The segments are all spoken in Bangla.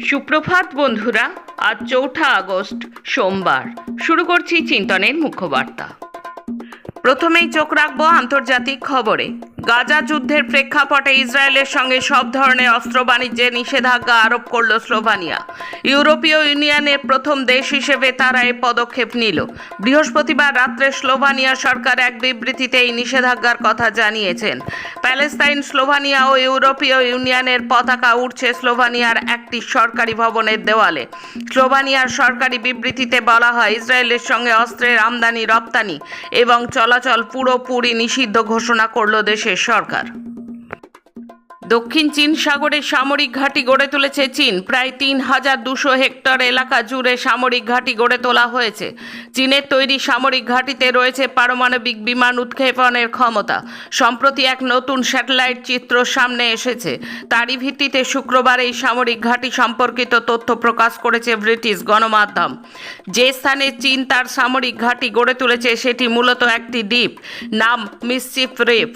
সুপ্রভাত বন্ধুরা, আজ চৌঠা আগস্ট, সোমবার। শুরু করছি চিন্তনের মুখ্য বার্তা। প্রথমেই চোখ রাখব আন্তর্জাতিক খবরে। গাজা যুদ্ধের প্রেক্ষাপটে ইসরায়েলের সঙ্গে সব ধরনের অস্ত্র বাণিজ্যে নিষেধাজ্ঞা আরোপ করল স্লোভানিয়া। ইউরোপীয় ইউনিয়নের প্রথম দেশ হিসেবে তারা এই পদক্ষেপ নিল। বৃহস্পতিবার রাত্রে স্লোভানিয়া সরকার এক বিবৃতিতে এই নিষেধাজ্ঞার কথা জানিয়েছেন। প্যালেস্তাইন, স্লোভানিয়া ও ইউরোপীয় ইউনিয়নের পতাকা উঠছে স্লোভানিয়ার একটি সরকারি ভবনের দেওয়ালে। স্লোভানিয়ার সরকারি বিবৃতিতে বলা হয়, ইসরায়েলের সঙ্গে অস্ত্রের আমদানি, রপ্তানি এবং চলাচল পুরোপুরি নিষিদ্ধ ঘোষণা করল দেশের সরকার। দক্ষিণ চীন সাগরে সামরিক ঘাঁটি গড়ে তুলেছে চীন। প্রায় তিন হাজার দুশো হেক্টর এলাকা জুড়ে সামরিক ঘাঁটি গড়ে তোলা হয়েছে। চীনের তৈরি সামরিক ঘাঁটিতে রয়েছে পারমাণবিক বিমান উৎক্ষেপণের ক্ষমতা। সম্প্রতি এক নতুন স্যাটেলাইট চিত্র সামনে এসেছে। তারই ভিত্তিতে শুক্রবার এই সামরিক ঘাঁটি সম্পর্কিত তথ্য প্রকাশ করেছে ব্রিটিশ গণমাধ্যম। যে স্থানে চীন তার সামরিক ঘাঁটি গড়ে তুলেছে সেটি মূলত একটি দ্বীপ, নাম মিসচিফ রিফ।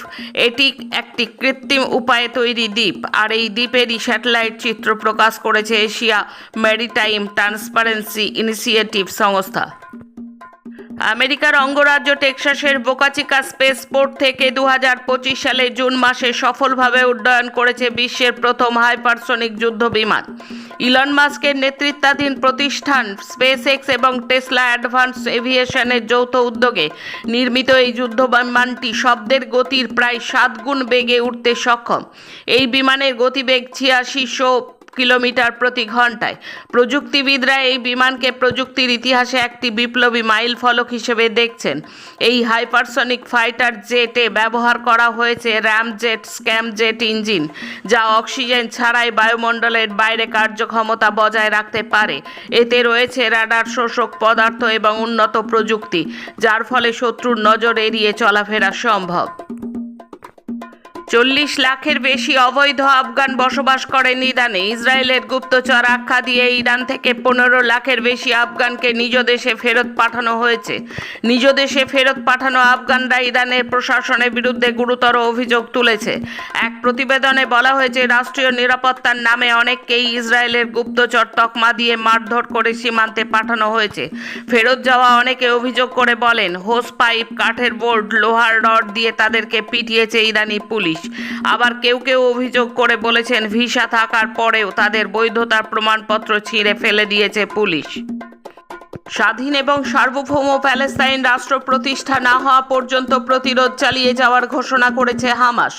এটি একটি কৃত্রিম উপায়ে তৈরি দ্বীপ। আর এই দ্বীপেরই স্যাটেলাইট চিত্র প্রকাশ করেছে এশিয়া ম্যারিটাইম ট্রান্সপারেন্সি ইনিশিয়েটিভ সংস্থা। আমেরিকার অঙ্গরাজ্য টেক্সাসের বোকাচিকা স্পেস পোর্ট থেকে দু হাজার পঁচিশ সালে জুন মাসে সফলভাবে উড্ডয়ন করেছে বিশ্বের প্রথম হাইপারসনিক যুদ্ধ বিমান ইলন মাস্কের নেতৃত্বাধীন প্রতিষ্ঠান স্পেস এক্স এবং টেসলা অ্যাডভান্স এভিয়েশনের যৌথ উদ্যোগে নির্মিত এই যুদ্ধ বিমানটি শব্দের গতির প্রায় সাত গুণ বেগে উঠতে সক্ষম। এই বিমানের গতিবেগ ছিয়াশিশো কিলোমিটার প্রতি ঘন্টায় প্রযুক্তিবিদরা এই বিমানকে প্রযুক্তির ইতিহাসে একটি বিপ্লবী মাইল ফলক হিসেবে দেখছেন। এই হাইপারসনিক ফাইটার জেটে ব্যবহার করা হয়েছে ramjet scramjet engine, যা অক্সিজেন ছাড়াই বায়ুমণ্ডলের বাইরে কার্যক্ষমতা বজায় রাখতে পারে। এতে রয়েছে রাডার শোষক পদার্থ এবং উন্নত প্রযুক্তি, যার ফলে শত্রুর নজর এড়িয়ে চলাফেরা সম্ভব। চল্লিশ লাখের বেশি অবৈধ আফগান বসবাস করেন ইরানে ইসরায়েলের গুপ্তচর আখ্যা দিয়ে ইরান থেকে পনেরো লাখের বেশি আফগানকে নিজ দেশে ফেরত পাঠানো হয়েছে। নিজ দেশে ফেরত পাঠানো আফগানরা ইরানের প্রশাসনের বিরুদ্ধে গুরুতর অভিযোগ তুলেছে। এক প্রতিবেদনে বলা হয়েছে, রাষ্ট্রীয় নিরাপত্তার নামে অনেককেই ইসরায়েলের গুপ্তচর তকমা দিয়ে মারধর করে সীমান্তে পাঠানো হয়েছে। ফেরত যাওয়া অনেকে অভিযোগ করে বলেন হোস পাইপ কাঠের বোর্ড, লোহার রড দিয়ে তাদেরকে পিটিয়েছে ইরানি পুলিশ। আবার কেউ কেউ অভিযোগ করে বলেছেন, ভিসা থাকার পরেও তাদের বৈধতার প্রমাণপত্র ছিঁড়ে ফেলে দিয়েছে পুলিশ। স্বাধীন এবং সার্বভৌম প্যালেস্তাইন রাষ্ট্র প্রতিষ্ঠা না হওয়া পর্যন্ত প্রতিরোধ চালিয়ে যাওয়ার ঘোষণা করেছে হামাস।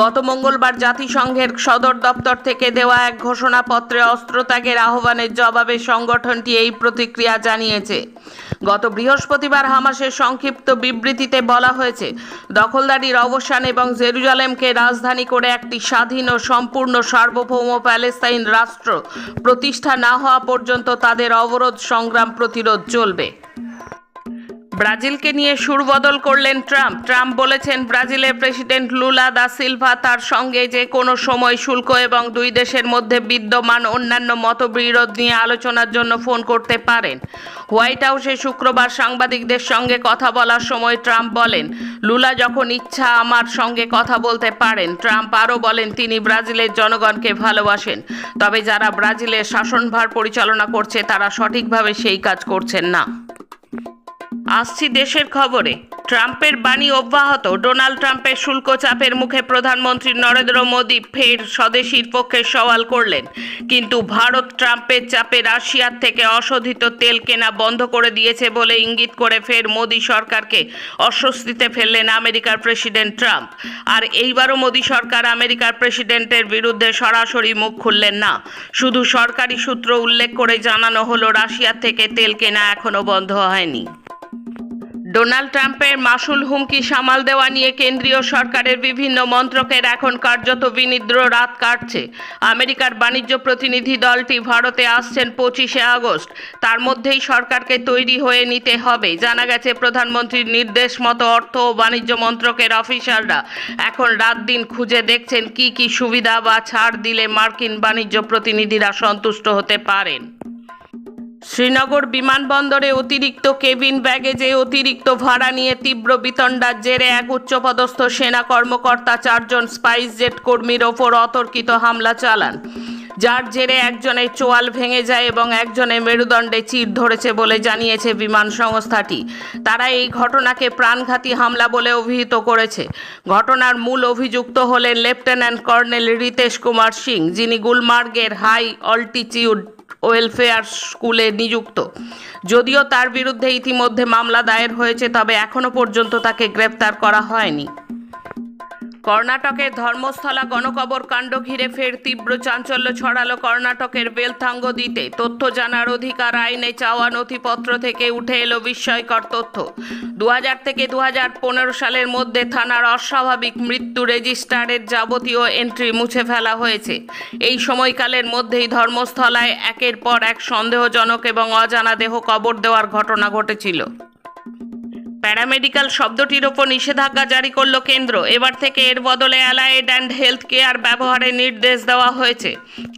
গত মঙ্গলবার জাতিসংঘের সদর দপ্তর থেকে দেওয়া এক ঘোষণাপত্রে অস্ত্রত্যাগের আহ্বানের জবাবে সংগঠনটি এই প্রতিক্রিয়া জানিয়েছে। গত বৃহস্পতিবার হামাসের সংক্ষিপ্ত বিবৃতিতে বলা হয়েছে, দখলদারির অবসান এবং জেরুজালেমকে রাজধানী করে একটি স্বাধীন ও সম্পূর্ণ সার্বভৌম প্যালেস্তাইন রাষ্ট্র প্রতিষ্ঠা না হওয়া পর্যন্ত তাদের অবরোধ সংগ্রাম প্রতিরোধ চলবে। ব্রাজিলকে নিয়ে সুরবদল করলেন ট্রাম্প। ট্রাম্প বলেছেন ব্রাজিলের প্রেসিডেন্ট লুলা দা সিলভা তার সঙ্গে যে কোনো সময় শুল্ক এবং দুই দেশের মধ্যে বিদ্যমান অন্যান্য মতবিরোধ নিয়ে আলোচনার জন্য ফোন করতে পারেন। হোয়াইট হাউসে শুক্রবার সাংবাদিকদের সঙ্গে কথা বলার সময় ট্রাম্প বলেন, লুলা যখন ইচ্ছা আমার সঙ্গে কথা বলতে পারেন। ট্রাম্প আরও বলেন, তিনি ব্রাজিলের জনগণকে ভালোবাসেন, তবে যারা ব্রাজিলের শাসনভার পরিচালনা করছে তারা সঠিকভাবে সেই কাজ করছেন না। আসছি দেশের খবরে। ট্রাম্পের বাণী অব্যাহত। ডোনাল্ড ট্রাম্পের শুল্ক চাপের মুখে প্রধানমন্ত্রী নরেন্দ্র মোদী ফের স্বদেশীর পক্ষে সওয়াল করলেন। কিন্তু ভারত ট্রাম্পের চাপে রাশিয়ার থেকে অশোধিত তেল কেনা বন্ধ করে দিয়েছে বলে ইঙ্গিত করে ফের মোদী সরকারকে অস্বস্তিতে ফেললেন আমেরিকার প্রেসিডেন্ট ট্রাম্প। আর এইবারও মোদী সরকার আমেরিকার প্রেসিডেন্টের বিরুদ্ধে সরাসরি মুখ খুললেন না। শুধু সরকারি সূত্র উল্লেখ করে জানানো হলো, রাশিয়ার থেকে তেল কেনা এখনও বন্ধ হয়নি। ডোনাল্ড ট্রাম্পের মাসুল হুমকি সামাল দেওয়া নিয়ে কেন্দ্রীয় সরকারের বিভিন্ন মন্ত্রকের এখন কার্যত বিনিদ্র রাত কাটছে। আমেরিকার বাণিজ্য প্রতিনিধি দলটি ভারতে আসছেন পঁচিশে আগস্ট। তার মধ্যেই সরকারকে তৈরি হয়ে নিতে হবে। জানা গেছে, প্রধানমন্ত্রীর নির্দেশ মতো অর্থ ও বাণিজ্য মন্ত্রকের অফিসাররা এখন রাত দিন খুঁজে দেখছেন কি কি সুবিধা বা ছাড় দিলে মার্কিন বাণিজ্য প্রতিনিধিরা সন্তুষ্ট হতে পারেন। শ্রীনগর বিমানবন্দরে অতিরিক্ত কেবিন ব্যাগেজে অতিরিক্ত ভাড়া নিয়ে তীব্র বিতণ্ডার জেরে এক উচ্চপদস্থ সেনা কর্মকর্তা চারজন স্পাইস জেট কর্মীর ওপর অতর্কিত হামলা চালান। যার জেরে একজনের চোয়াল ভেঙে যায় এবং একজনের মেরুদণ্ডে চির ধরেছে বলে জানিয়েছে বিমান সংস্থাটি। তারা এই ঘটনাকে প্রাণঘাতী হামলা বলে অভিহিত করেছে। ঘটনার মূল অভিযুক্ত হলেন লেফটেন্যান্ট কর্নেল রিতেশ কুমার সিং, যিনি গুলমার্গের হাই অল্টিটিউড ওয়েলফেয়ার স্কুলে নিযুক্ত। যদিও তার বিরুদ্ধে ইতিমধ্যে মামলা দায়ের হয়েছে, তবে এখনও পর্যন্ত তাকে গ্রেপ্তার করা হয়নি। কর্ণাটকের ধর্মস্থলা গণকবর কাণ্ড ঘিরে ফের তীব্র চাঞ্চল্য ছড়ালো কর্ণাটকের বেলথাঙ্গ দিতে তথ্য জানার অধিকার আইনে চাওয়া নথিপত্র থেকে উঠে এলো বিস্ময়কর তথ্য। দু হাজার থেকে দুহাজার পনেরো সালের মধ্যে থানার অস্বাভাবিক মৃত্যু রেজিস্টারের যাবতীয় এন্ট্রি মুছে ফেলা হয়েছে। এই সময়কালের মধ্যেই ধর্মস্থলায় একের পর এক সন্দেহজনক এবং অজানা দেহ কবর দেওয়ার ঘটনা ঘটেছিল। প্যারামেডিক্যাল শব্দটির ওপর নিষেধাজ্ঞা জারি করল কেন্দ্র। এবার থেকে এর বদলে অ্যালায়েড অ্যান্ড হেলথ কেয়ার ব্যবহারের নির্দেশ দেওয়া হয়েছে।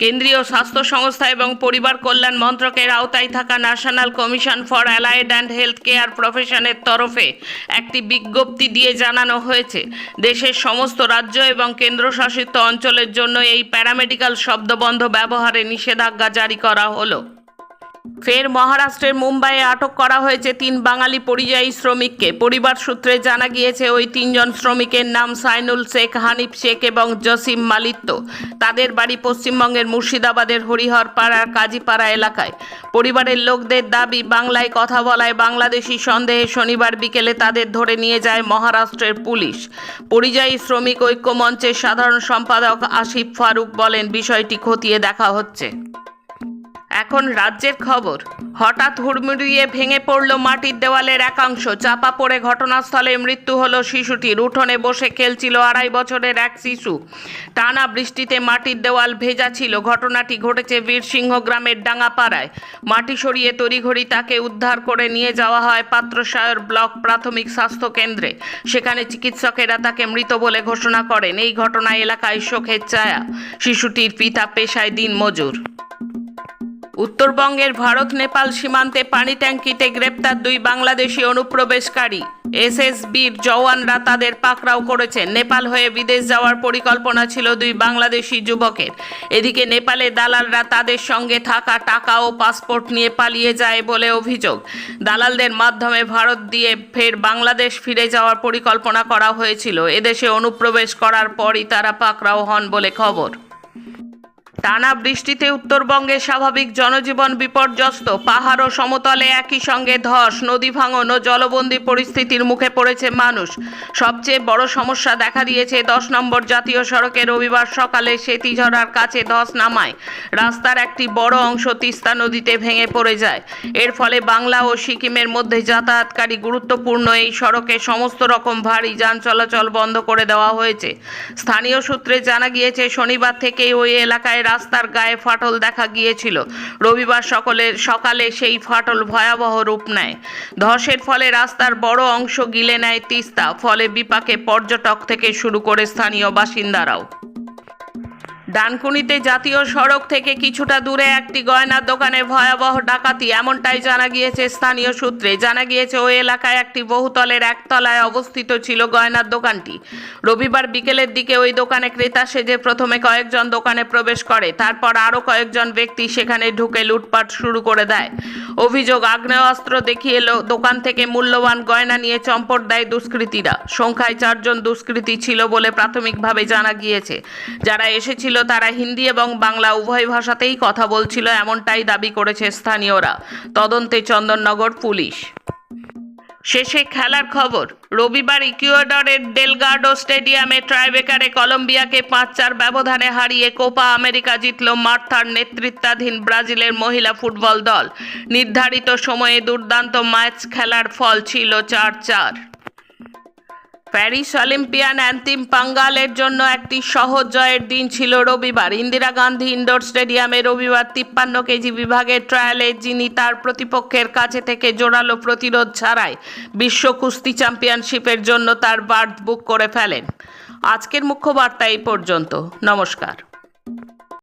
কেন্দ্রীয় স্বাস্থ্য সংস্থা এবং পরিবার কল্যাণ মন্ত্রকের আওতায় থাকা National Commission for Allied and Health Care প্রফেশনের তরফে একটি বিজ্ঞপ্তি দিয়ে জানানো হয়েছে। দেশের সমস্ত রাজ্য এবং কেন্দ্রশাসিত অঞ্চলের জন্য এই প্যারামেডিক্যাল শব্দবন্ধ ব্যবহারে নিষেধাজ্ঞা জারি করা হলো। ফের মহারাষ্ট্রের মুম্বাইয়ে আটক করা হয়েছে তিন বাঙালি পরিযায়ী শ্রমিককে। পরিবার সূত্রে জানা গিয়েছে, ওই তিনজন শ্রমিকের নাম সাইনুল শেখ, হানিফ শেখ এবং জসিম মালিত্য। তাদের বাড়ি পশ্চিমবঙ্গের মুর্শিদাবাদের হরিহরপাড়ার কাজীপাড়া এলাকায়। পরিবারের লোকদের দাবি, বাংলায় কথা বলায় বাংলাদেশি সন্দেহে শনিবার বিকেলে তাদের ধরে নিয়ে যায় মহারাষ্ট্রের পুলিশ। পরিযায়ী শ্রমিক ঐক্য মঞ্চের সাধারণ সম্পাদক আসিফ ফারুক বলেন, বিষয়টি খতিয়ে দেখা হচ্ছে। এখন রাজ্যের খবর। হঠাৎ হুড়মুড়িয়ে ভেঙে পড়ল মাটির দেওয়ালের একাংশ। চাপা পড়ে ঘটনাস্থলে মৃত্যু হলো শিশুটির। উঠোনে বসে খেলছিল আড়াই বছরের এক শিশু। টানা বৃষ্টিতে মাটির দেওয়াল ভেজা ছিল। ঘটনাটি ঘটেছে বীরসিংহ গ্রামের ডাঙ্গাপাড়ায় মাটি সরিয়ে তড়িঘড়ি তাকে উদ্ধার করে নিয়ে যাওয়া হয় পাত্রসায়র ব্লক প্রাথমিক স্বাস্থ্য কেন্দ্রে। সেখানে চিকিৎসকেরা তাকে মৃত বলে ঘোষণা করেন। এই ঘটনায় এলাকায় শোকের ছায়া। শিশুটির পিতা পেশায় দিন মজুর উত্তরবঙ্গের ভারত, নেপাল সীমান্তে পানি ট্যাঙ্কিতে গ্রেপ্তার দুই বাংলাদেশি অনুপ্রবেশকারী। এসএসবির জওয়ানরা তাদের পাকড়াও করেছেন নেপাল হয়ে বিদেশ যাওয়ার পরিকল্পনা ছিল দুই বাংলাদেশি যুবকের। এদিকে নেপালে দালালরা তাদের সঙ্গে থাকা টাকা ও পাসপোর্ট নিয়ে পালিয়ে যায় বলে অভিযোগ। দালালদের মাধ্যমে ভারত দিয়ে ফের বাংলাদেশ ফিরে যাওয়ার পরিকল্পনা করা হয়েছিল। এদেশে অনুপ্রবেশ করার পরই তারা পাকড়াও হন বলে খবর। টানা বৃষ্টিতে উত্তরবঙ্গে স্বাভাবিক জনজীবন বিপর্যস্ত। পাহাড় ও সমতলে একই সঙ্গে ধস, নদী ভাঙন ও জলবন্দী পরিস্থিতির মুখে পড়েছে মানুষ। সবচেয়ে বড় সমস্যা দেখা দিয়েছে দশ নম্বর জাতীয় সড়কে রবিবার সকালে সেতিঝরার কাছে ধস নামায়। রাস্তার একটি বড় অংশ তিস্তা নদীতে ভেঙে পড়ে যায়। এর ফলে বাংলা ও সিকিমের মধ্যে যাতায়াতকারী গুরুত্বপূর্ণ এই সড়কে সমস্ত রকম ভারী যান চলাচল বন্ধ করে দেওয়া হয়েছে। স্থানীয় সূত্রে জানা গিয়েছে, শনিবার থেকেই ওই এলাকায় রাস্তার গায়ে ফাটল দেখা গিয়েছিল। রবিবার সকলে সকালে সেই ফাটল ভয়াবহ রূপ নেয়। ধসের ফলে রাস্তার বড় অংশ গিলে নেয় তিস্তা, ফলে বিপাকে পর্যটক থেকে শুরু করে স্থানীয় বাসিন্দারাও। ডানকুনিতে জাতীয় সড়ক থেকে কিছুটা দূরে একটি গয়নার দোকানে ভয়াবহ ডাকাতি, এমনটাই জানা গিয়েছে স্থানীয় সূত্রে। জানা গিয়েছে, ওই এলাকায় একটি বহুতলের একতলায় অবস্থিত ছিল গয়নার দোকানটি। রবিবার বিকেলের দিকে ওই দোকানে ক্রেতা সেজে প্রথমে কয়েকজন দোকানে প্রবেশ করে, তারপর আরও কয়েকজন ব্যক্তি সেখানে ঢুকে লুটপাট শুরু করে দেয়। অভিযোগ, আগ্নেয়াস্ত্র দেখিয়ে দোকান থেকে মূল্যবান গয়না নিয়ে চম্পট দেয় দুষ্কৃতীরা। সংখ্যায় চারজন দুষ্কৃতী ছিল বলে প্রাথমিকভাবে জানা গিয়েছে। যারা এসেছিল তারা হিন্দি এবং বাংলা উভয় ভাষাতেই কথা বলছিল, এমনটাই দাবি করেছে স্থানীয়রা। তদন্তে চন্দননগর পুলিশ। শেষে খেলার খবর, রবিবার ইকুয়েডরের ডেলগার্ডো স্টেডিয়ামে ট্রাইবেকারে কলম্বিয়াকে পাঁচ চার ব্যবধানে হারিয়ে কোপা আমেরিকা জিতল মার্থার নেতৃত্বাধীন ব্রাজিলের মহিলা ফুটবল দল। নির্ধারিত সময়ে দুর্দান্ত ম্যাচ খেলার ফল ছিল চার চার প্যারিস অলিম্পিয়ান অ্যান্তিম পাঙ্গালের জন্য একটি সহজ জয়ের দিন ছিল রবিবার। ইন্দিরা গান্ধী ইন্ডোর স্টেডিয়ামে রবিবার তিপ্পান্ন কেজি বিভাগের ট্রায়ালে যিনি তার প্রতিপক্ষের কাছে থেকে জোরালো প্রতিরোধ ছাড়াই বিশ্ব কুস্তি চ্যাম্পিয়নশিপের জন্য তার বার্থ বুক করে ফেলেন। আজকের মুখ্য বার্তা এই পর্যন্ত। নমস্কার।